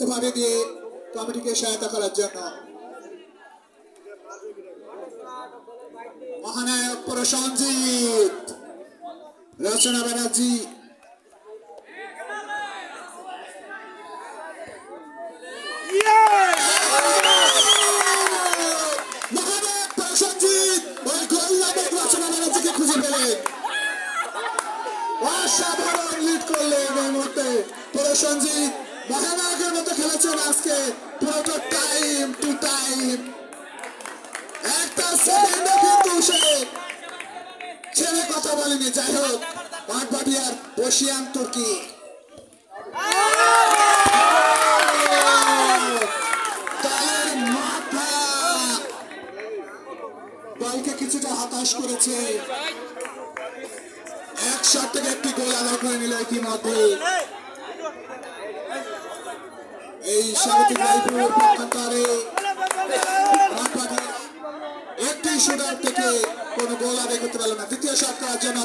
ভাবে দিয়ে কমিটিকে সহায়তা করার জন্য। মহানায়ক প্রসঞ্জিৎ, রচনা ব্যানার্জি। মহানায়ক অসাধারণ লিড করলেন এই মুহূর্তে প্রসঞ্জিৎ। মহানায়কের মতো খেলেছেন আজকে। পুরোটা টাইম টু টাইম একটা কিন্তু সে কথা বলেনি। যাই হোক বাগবাড়িয়ার বসিয়ান তুর্কি। কিছুটা হতাশ করেছে। এক শট থেকে একটি গোল আদায় করে নিল ইতিমধ্যে এই স্বাগতিক রায়পুর পক্ষান্তরে একটি শুটার থেকে কোনো গোল আদায় করতে পারল না। দ্বিতীয় শট করার জন্য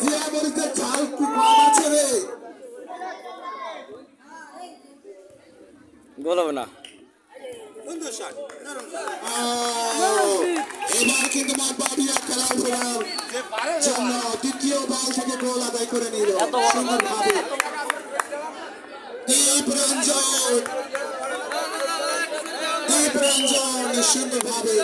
জিয়া মরিচের ঝাল কি কম আছে রে। গোল না। এবার কিন্তু জন্য দ্বিতীয় বল থেকে গোল আদায় করে নিল। সুন্দরভাবে দীপ রঞ্জন দীপ রঞ্জন সুন্দরভাবে